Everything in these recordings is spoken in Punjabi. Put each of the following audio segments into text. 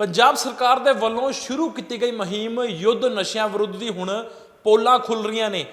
ਪੰਜਾਬ ਸਰਕਾਰ ਦੇ ਵੱਲੋਂ ਸ਼ੁਰੂ ਕੀਤੀ ਗਈ ਮੁਹਿੰਮ ਯੁੱਧ ਨਸ਼ਿਆਂ ਵਿਰੁੱਧ ਦੀ ਹੁਣ ਪੋਲਾਂ ਖੁੱਲ ਰਹੀਆਂ ਨੇ।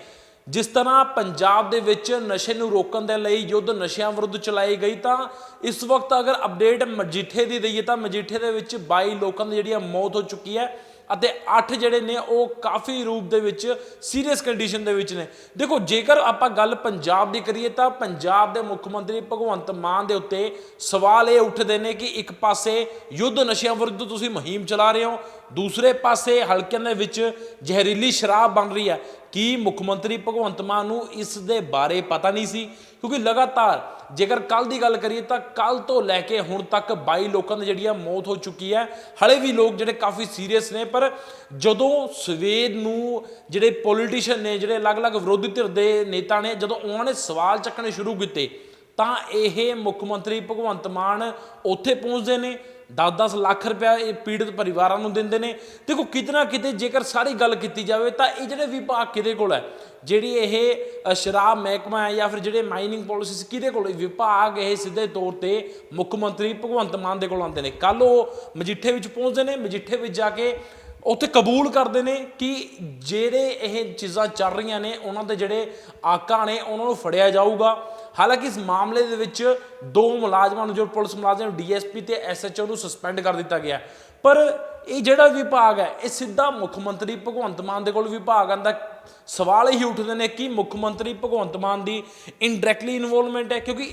ਜਿਸ ਤਰ੍ਹਾਂ ਪੰਜਾਬ ਦੇ ਵਿੱਚ ਨਸ਼ੇ ਨੂੰ ਰੋਕਣ ਦੇ ਲਈ ਯੁੱਧ ਨਸ਼ਿਆਂ ਵਿਰੁੱਧ ਚਲਾਈ ਗਈ ਤਾਂ ਇਸ ਵਕਤ ਅਗਰ ਅਪਡੇਟ ਮਜੀਠੇ ਦੀ ਦਈਏ ਤਾਂ ਮਜੀਠੇ ਦੇ ਵਿੱਚ 22 ਲੋਕਾਂ ਦੀ ਜਿਹੜੀ ਆ ਮੌਤ ਹੋ ਚੁੱਕੀ ਹੈ। ਅਤੇ 8 ਜਿਹੜੇ ਨੇ ਉਹ ਕਾਫੀ ਰੂਪ ਦੇ ਵਿੱਚ ਸੀਰੀਅਸ ਕੰਡੀਸ਼ਨ ਦੇ ਵਿੱਚ ਨੇ। ਦੇਖੋ, ਜੇਕਰ ਆਪਾਂ ਗੱਲ ਪੰਜਾਬ ਦੀ ਕਰੀਏ ਤਾਂ ਪੰਜਾਬ ਦੇ ਮੁੱਖ ਮੰਤਰੀ ਭਗਵੰਤ ਮਾਨ ਦੇ ਉੱਤੇ ਸਵਾਲ ਇਹ ਉੱਠਦੇ ਨੇ ਕਿ ਇੱਕ ਪਾਸੇ ਯੁੱਧ ਨਸ਼ਿਆਂ ਵਿਰੁੱਧ ਤੁਸੀਂ ਮੁਹਿੰਮ ਚਲਾ ਰਹੇ ਹੋ, ਦੂਸਰੇ ਪਾਸੇ ਹਲਕਿਆਂ ਦੇ ਵਿੱਚ ਜ਼ਹਿਰੀਲੀ ਸ਼ਰਾਬ ਬਣ ਰਹੀ ਹੈ। ਕੀ ਮੁੱਖ ਮੰਤਰੀ ਭਗਵੰਤ ਮਾਨ ਨੂੰ ਇਸ ਦੇ ਬਾਰੇ ਪਤਾ ਨਹੀਂ ਸੀ? ਕਿਉਂਕਿ ਲਗਾਤਾਰ ਜੇਕਰ ਕੱਲ ਦੀ ਗੱਲ ਕਰੀਏ ਤਾਂ ਕੱਲ ਤੋਂ ਲੈ ਕੇ ਹੁਣ ਤੱਕ 22 ਲੋਕਾਂ ਦੀ ਜਿਹੜੀ ਆ ਮੌਤ ਹੋ ਚੁੱਕੀ ਹੈ। ਹਲੇ ਵੀ ਲੋਕ ਜਿਹੜੇ ਕਾਫੀ ਸੀਰੀਅਸ ਨੇ, ਪਰ ਜਦੋਂ ਸਵੇਰ ਨੂੰ ਜਿਹੜੇ ਪੋਲੀਟੀਸ਼ੀਅਨ ਨੇ, ਜਿਹੜੇ ਅਲੱਗ-ਅਲੱਗ ਵਿਰੋਧੀ ਧਿਰ ਦੇ ਨੇਤਾ ਨੇ, ਜਦੋਂ ਉਹਨਾਂ ਨੇ ਸਵਾਲ ਚੱਕਣੇ ਸ਼ੁਰੂ ਕੀਤੇ, ਤਾਂ ਇਹ ਮੁੱਖ ਮੰਤਰੀ ਭਗਵੰਤ ਮਾਨ ਉੱਥੇ ਪਹੁੰਚਦੇ ਨੇ। 10-10 ਲੱਖ ਰੁਪਇਆ ਇਹ ਪੀੜਤ ਪਰਿਵਾਰਾਂ ਨੂੰ ਦਿੰਦੇ ਨੇ। ਦੇਖੋ, ਕਿਤਨਾ ਕਿਤੇ ਜੇਕਰ ਸਾਰੀ ਗੱਲ ਕੀਤੀ ਜਾਵੇ, ਤਾਂ ਇਹ ਜਿਹੜੇ ਵਿਭਾਗ ਕਿਹਦੇ ਕੋਲ ਹੈ? ਜਿਹੜੀ ਇਹ ਸ਼ਰਾਬ ਮਹਿਕਮਾ ਹੈ ਜਾਂ ਫਿਰ ਜਿਹੜੇ ਮਾਈਨਿੰਗ ਪਾਲਿਸੀਜ਼ ਕਿਹਦੇ ਕੋਲ? ਵਿਭਾਗ ਇਹ ਸਿੱਧੇ ਤੌਰ ਤੇ ਮੁੱਖ ਮੰਤਰੀ ਭਗਵੰਤ ਮਾਨ ਦੇ ਕੋਲ ਆਉਂਦੇ ਨੇ। ਕੱਲ ਉਹ ਮਜੀਠੇ ਵਿੱਚ ਪਹੁੰਚਦੇ ਨੇ, ਮਜੀਠੇ ਵਿੱਚ ਜਾ ਕੇ ਉੱਥੇ ਕਬੂਲ ਕਰਦੇ ਨੇ ਕਿ ਜਿਹੜੇ ਇਹ ਚੀਜ਼ਾਂ ਚੱਲ ਰਹੀਆਂ ਨੇ, ਉਹਨਾਂ ਦੇ ਜਿਹੜੇ ਆਕਾ ਨੇ, ਉਹਨਾਂ ਨੂੰ ਫੜਿਆ ਜਾਊਗਾ। ਹਾਲਾਂਕਿ ਇਸ ਮਾਮਲੇ ਦੇ ਵਿੱਚ ਦੋ ਮੁਲਾਜ਼ਮਾਂ ਨੂੰ ਜੋ ਪੁਲਿਸ ਮੁਲਾਜ਼ਮ ਡੀਐਸਪੀ ਤੇ ਐਸਐਚਓ ਨੂੰ ਸਸਪੈਂਡ ਕਰ ਦਿੱਤਾ ਗਿਆ। ਪਰ ਇਹ ਜਿਹੜਾ ਵਿਭਾਗ ਹੈ, ਇਹ ਸਿੱਧਾ ਮੁੱਖ ਮੰਤਰੀ ਭਗਵੰਤ ਮਾਨ ਦੇ ਕੋਲ ਵਿਭਾਗ ਆਂਦਾ ਸਵਾਲ ਹੀ ਉੱਠਦੇ ਨੇ ਕਿ ਮੁੱਖ ਮੰਤਰੀ ਭਗਵੰਤ ਮਾਨ ਦੀ ਇਨਡਾਇਰੈਕਟਲੀ ਇਨਵੋਲਵਮੈਂਟ ਹੈ, ਕਿਉਂਕਿ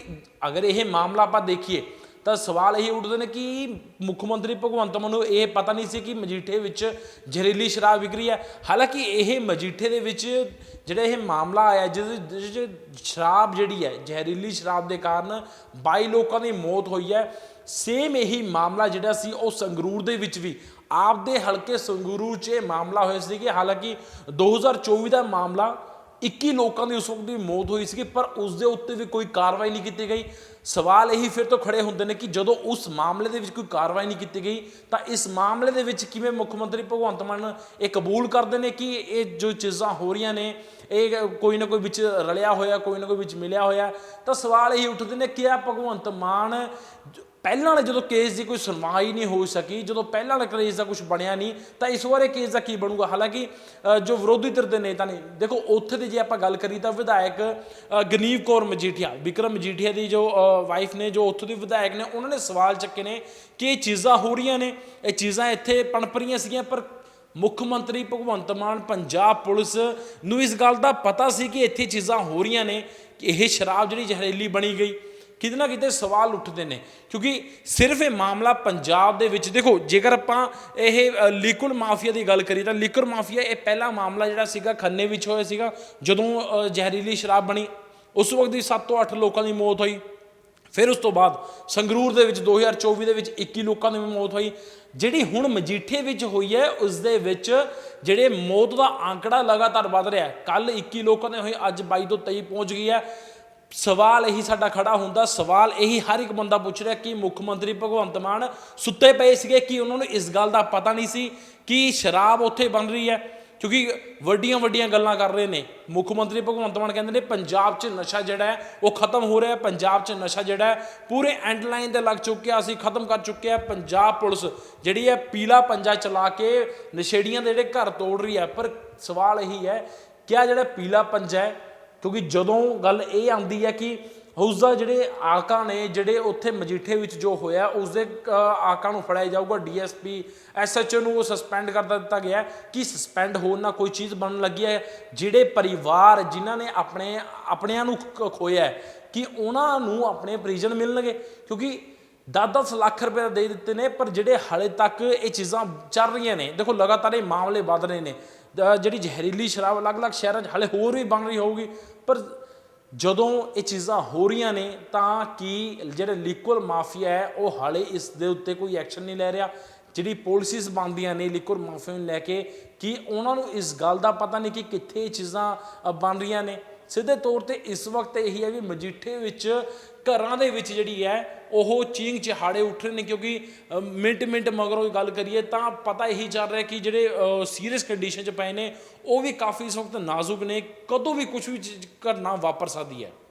ਅਗਰ ਇਹ ਮਾਮਲਾ ਆਪਾਂ ਦੇਖੀਏ ਤਾਂ ਸਵਾਲ ਇਹ ਉੱਠਦੇ ਨੇ ਕਿ ਮੁੱਖ ਮੰਤਰੀ ਭਗਵੰਤ ਮਾਨ ਨੂੰ ਇਹ ਪਤਾ ਨਹੀਂ ਸੀ ਕਿ ਮਜੀਠੇ ਵਿੱਚ ਜ਼ਹਿਰੀਲੀ ਸ਼ਰਾਬ ਵਿਕਰੀ ਹੈ। ਹਾਲਾਂਕਿ ਇਹ ਮਜੀਠੇ ਦੇ ਵਿੱਚ ਜਿਹੜਾ ਇਹ ਮਾਮਲਾ ਆਇਆ, ਜਿਸ ਜਿਸ 'ਚ ਸ਼ਰਾਬ ਜਿਹੜੀ ਹੈ, ਜ਼ਹਿਰੀਲੀ ਸ਼ਰਾਬ ਦੇ ਕਾਰਨ 22 ਲੋਕਾਂ ਦੀ ਮੌਤ ਹੋਈ ਹੈ। ਸੇਮ ਇਹੀ ਮਾਮਲਾ ਜਿਹੜਾ ਸੀ, ਉਹ ਸੰਗਰੂਰ ਦੇ ਵਿੱਚ ਵੀ। ਆਪਦੇ ਹਲਕੇ ਸੰਗਰੂਰ 'ਚ ਇਹ ਮਾਮਲਾ ਹੋਇਆ ਸੀ ਕਿ ਹਾਲਾਂਕਿ 2024 ਦਾ ਮਾਮਲਾ 21 ਲੋਕਾਂ ਦੀ ਉਸ ਵਕਤ ਦੀ ਮੌਤ ਹੋਈ ਸੀ ਪਰ ਉਸ ਦੇ ਉੱਤੇ ਵੀ ਕੋਈ ਕਾਰਵਾਈ ਨਹੀਂ ਕੀਤੀ ਗਈ। ਸਵਾਲ ਇਹੀ ਫਿਰ ਤੋਂ ਖੜੇ ਹੁੰਦੇ ਨੇ ਕਿ ਜਦੋਂ ਉਸ ਮਾਮਲੇ ਦੇ ਵਿੱਚ ਕੋਈ ਕਾਰਵਾਈ ਨਹੀਂ ਕੀਤੀ ਗਈ, ਤਾਂ ਇਸ ਮਾਮਲੇ ਦੇ ਵਿੱਚ ਕਿਵੇਂ ਮੁੱਖ ਮੰਤਰੀ ਭਗਵੰਤ ਮਾਨ ਇਹ ਕਬੂਲ ਕਰਦੇ ਨੇ ਕਿ ਇਹ ਜੋ ਚੀਜ਼ਾਂ ਹੋ ਰਹੀਆਂ ਨੇ, ਇਹ ਕੋਈ ਨਾ ਕੋਈ ਵਿੱਚ ਰਲਿਆ ਹੋਇਆ, ਕੋਈ ਨਾ ਕੋਈ ਵਿੱਚ ਮਿਲਿਆ ਹੋਇਆ। ਤਾਂ ਸਵਾਲ ਇਹੀ ਉੱਠਦੇ ਨੇ ਕਿ ਆ ਭਗਵੰਤ ਮਾਨ ਪਹਿਲਾਂ ਵਾਲੇ ਜਦੋਂ ਕੇਸ ਦੀ ਕੋਈ ਸੁਣਵਾਈ ਨਹੀਂ ਹੋ ਸਕੀ, ਜਦੋਂ ਪਹਿਲਾਂ ਵਾਲੇ ਕੇਸ ਦਾ ਕੁਝ ਬਣਿਆ ਨਹੀਂ, ਤਾਂ ਇਸ ਵਾਰੇ ਕੇਸ ਦਾ ਕੀ ਬਣੂਗਾ? ਹਾਲਾਂਕਿ ਜੋ ਵਿਰੋਧੀ ਧਿਰ ਦੇ ਨੇਤਾ ਨੇ, ਦੇਖੋ, ਉੱਥੇ ਦੀ ਜੇ ਆਪਾਂ ਗੱਲ ਕਰੀ ਤਾਂ ਵਿਧਾਇਕ ਗਨੀਵ ਕੌਰ ਮਜੀਠੀਆ, ਵਿਕਰਮ ਮਜੀਠੀਆ ਦੀ ਜੋ ਵਾਈਫ ਨੇ, ਜੋ ਉੱਥੋਂ ਦੀ ਵਿਧਾਇਕ ਨੇ, ਉਹਨਾਂ ਨੇ ਸਵਾਲ ਚੱਕੇ ਨੇ ਕਿ ਇਹ ਚੀਜ਼ਾਂ ਹੋ ਰਹੀਆਂ ਨੇ, ਇਹ ਚੀਜ਼ਾਂ ਇੱਥੇ ਪਣਪ ਰਹੀਆਂ ਸੀਗੀਆਂ, ਪਰ ਮੁੱਖ ਮੰਤਰੀ ਭਗਵੰਤ ਮਾਨ, ਪੰਜਾਬ ਪੁਲਿਸ ਨੂੰ ਇਸ ਗੱਲ ਦਾ ਪਤਾ ਸੀ ਕਿ ਇੱਥੇ ਚੀਜ਼ਾਂ ਹੋ ਰਹੀਆਂ ਨੇ, ਕਿ ਇਹ ਸ਼ਰਾਬ ਜਿਹੜੀ ਜ਼ਹਿਰੀਲੀ ਬਣੀ ਗਈ। ਕਿਤੇ ਨਾ ਕਿਤੇ ਸਵਾਲ ਉੱਠਦੇ ਨੇ। ਕਿਉਂਕਿ ਸਿਰਫ ਇਹ ਮਾਮਲਾ ਪੰਜਾਬ ਦੇ ਵਿੱਚ ਦੇਖੋ, ਜੇਕਰ ਆਪਾਂ ਇਹ ਲਿਕੁਡ ਮਾਫੀਆ ਦੀ ਗੱਲ ਕਰੀਏ ਤਾਂ ਲਿਕੁਡ ਮਾਫੀਆ ਇਹ ਪਹਿਲਾ ਮਾਮਲਾ ਜਿਹੜਾ ਸੀਗਾ, ਖੰਨੇ ਵਿੱਚ ਹੋਇਆ ਸੀਗਾ, ਜਦੋਂ ਜ਼ਹਿਰੀਲੀ ਸ਼ਰਾਬ ਬਣੀ। ਉਸ ਵਕਤ ਦੀ 7 ਤੋਂ 8 ਲੋਕਾਂ ਦੀ ਮੌਤ ਹੋਈ। ਫਿਰ ਉਸ ਤੋਂ ਬਾਅਦ ਸੰਗਰੂਰ ਦੇ ਵਿੱਚ 2024 ਦੇ ਵਿੱਚ 21 ਲੋਕਾਂ ਦੀ ਮੌਤ ਹੋਈ। ਜਿਹੜੀ ਹੁਣ ਮਜੀਠੇ ਵਿੱਚ ਹੋਈ ਹੈ, ਉਸ ਦੇ ਵਿੱਚ ਜਿਹੜੇ ਮੌਤ ਦਾ ਆંકੜਾ ਲਗਾਤਾਰ ਵਧ ਰਿਹਾ ਹੈ। ਕੱਲ 21 ਲੋਕਾਂ ਦੇ ਹੋਏ, ਅੱਜ 22 ਤੋਂ 23 ਪਹੁੰਚ ਗਈ ਹੈ। ਸਵਾਲ ਇਹੀ ਸਾਡਾ ਖੜਾ ਹੁੰਦਾ, ਸਵਾਲ ਇਹੀ ਹਰ ਇੱਕ ਬੰਦਾ ਪੁੱਛ ਰਿਹਾ ਕਿ ਮੁੱਖ ਮੰਤਰੀ ਭਗਵੰਤ ਮਾਨ ਸੁੱਤੇ ਪਏ ਸੀਗੇ ਕਿ ਉਹਨਾਂ ਨੂੰ ਇਸ ਗੱਲ ਦਾ ਪਤਾ ਨਹੀਂ ਸੀ ਕਿ ਸ਼ਰਾਬ ਉੱਥੇ ਬਣ ਰਹੀ ਹੈ, ਕਿਉਂਕਿ ਵੱਡੀਆਂ ਵੱਡੀਆਂ ਗੱਲਾਂ ਕਰ ਰਹੇ ਨੇ। ਮੁੱਖ ਮੰਤਰੀ ਭਗਵੰਤ ਮਾਨ ਕਹਿੰਦੇ ਨੇ ਪੰਜਾਬ 'ਚ ਨਸ਼ਾ ਜਿਹੜਾ ਹੈ, ਉਹ ਖਤਮ ਹੋ ਰਿਹਾ ਹੈ, ਪੰਜਾਬ 'ਚ ਨਸ਼ਾ ਜਿਹੜਾ ਹੈ, ਪੂਰੇ ਐਂਡ ਲਾਈਨ ਤੇ ਲੱਗ ਚੁੱਕਿਆ, ਅਸੀਂ ਖਤਮ ਕਰ ਚੁੱਕੇ ਆ ਪੰਜਾਬ ਪੁਲਿਸ ਜਿਹੜੀ ਹੈ ਪੀਲਾ ਪੰਜਾ ਚਲਾ ਕੇ ਨਸ਼ੇੜੀਆਂ ਦੇ ਜਿਹੜੇ ਘਰ ਤੋੜ ਰਹੀ ਹੈ, ਪਰ ਸਵਾਲ ਇਹੀ ਹੈ ਕਿ ਆ ਜਿਹੜਾ ਪੀਲਾ ਪੰਜਾ ਹੈ ਕਿਉਂਕਿ ਜਦੋਂ ਗੱਲ ਇਹ ਆਉਂਦੀ ਹੈ ਕਿ ਉਸ ਦਾ ਜਿਹੜੇ ਆਕਾ ਨੇ, ਜਿਹੜੇ ਉੱਥੇ ਮਜੀਠੇ ਵਿੱਚ ਜੋ ਹੋਇਆ ਉਸ ਦੇ ਆਕਾ ਨੂੰ ਫੜਾਇਆ ਜਾਊਗਾ, ਡੀਐਸਪੀ, ਐਸਐਚਓ ਨੂੰ ਉਹ ਸਸਪੈਂਡ ਕਰ ਦਿੱਤਾ ਗਿਆ ਕਿ ਸਸਪੈਂਡ ਹੋਣ ਨਾਲ ਕੋਈ ਚੀਜ਼ ਬਣਨ ਲੱਗੀ ਹੈ। ਜਿਹੜੇ ਪਰਿਵਾਰ ਜਿਨ੍ਹਾਂ ਨੇ ਆਪਣੇ, ਆਪਣਿਆਂ ਨੂੰ ਖੋਇਆ ਕਿ ਉਹਨਾਂ ਨੂੰ ਆਪਣੇ ਪ੍ਰੀਜਨ ਮਿਲਣਗੇ। ਕਿਉਂਕਿ 10-10 ਲੱਖ ਰੁਪਏ ਦੇ ਦਿੱਤੇ ਨੇ, ਪਰ ਜਿਹੜੇ ਹਾਲੇ ਤੱਕ ਇਹ ਚੀਜ਼ਾਂ ਚੱਲ ਰਹੀਆਂ ਨੇ, ਦੇਖੋ ਲਗਾਤਾਰ ਇਹ ਮਾਮਲੇ ਵੱਧ ਰਹੇ ਨੇ। ਜਿਹੜੀ ਜ਼ਹਿਰੀਲੀ ਸ਼ਰਾਬ ਅਲੱਗ-ਅਲੱਗ ਸ਼ਹਿਰਾਂ 'ਚ ਹਾਲੇ ਹੋਰ ਵੀ ਬਣ ਰਹੀ ਹੋਊਗੀ, ਪਰ ਜਦੋਂ ਇਹ ਚੀਜ਼ਾਂ ਹੋ ਰਹੀਆਂ ਨੇ, ਤਾਂ ਕਿ ਜਿਹੜੇ ਲਿਕੁਅਰ ਮਾਫੀਆ ਹੈ, ਉਹ ਹਾਲੇ ਇਸ ਦੇ ਉੱਤੇ ਕੋਈ ਐਕਸ਼ਨ ਨਹੀਂ ਲੈ ਰਿਹਾ? ਜਿਹੜੀ ਪਾਲਿਸੀਜ਼ ਬਣਦੀਆਂ ਨੇ ਲਿਕੁਅਰ ਮਾਫੀਆ ਨੂੰ ਲੈ ਕੇ, ਕਿ ਉਹਨਾਂ ਨੂੰ ਇਸ ਗੱਲ ਦਾ ਪਤਾ ਨਹੀਂ ਕਿ ਕਿੱਥੇ ਇਹ ਚੀਜ਼ਾਂ ਬਣ ਰਹੀਆਂ ਨੇ? ਸਿੱਧੇ ਤੌਰ ਤੇ ਇਸ ਵਕਤ ਇਹੀ ਹੈ ਵੀ ਮਜੀਠੇ ਵਿੱਚ, ਘਰਾਂ ਦੇ ਵਿੱਚ ਜਿਹੜੀ ਹੈ, ਉਹ ਚੀਂਗ ਚਿਹਾੜੇ ਉੱਠ ਰਹੇ ਨੇ ਕਿਉਂਕਿ ਮਿੰਟ ਮਿੰਟ ਮਗਰੋਂ ਗੱਲ ਕਰੀਏ ਤਾਂ ਪਤਾ ਇਹੀ ਚੱਲ ਰਿਹਾ ਕਿ ਜਿਹੜੇ ਸੀਰੀਅਸ ਕੰਡੀਸ਼ਨ 'ਚ ਪਏ ਨੇ, ਉਹ ਵੀ ਕਾਫੀ ਇਸ ਵਕਤ ਨਾਜ਼ੁਕ ਨੇ, ਕਦੋਂ ਵੀ ਕੁਝ ਵੀ ਚੀਜ਼ ਘਟਨਾ ਵਾਪਰ ਸਕਦੀ ਹੈ।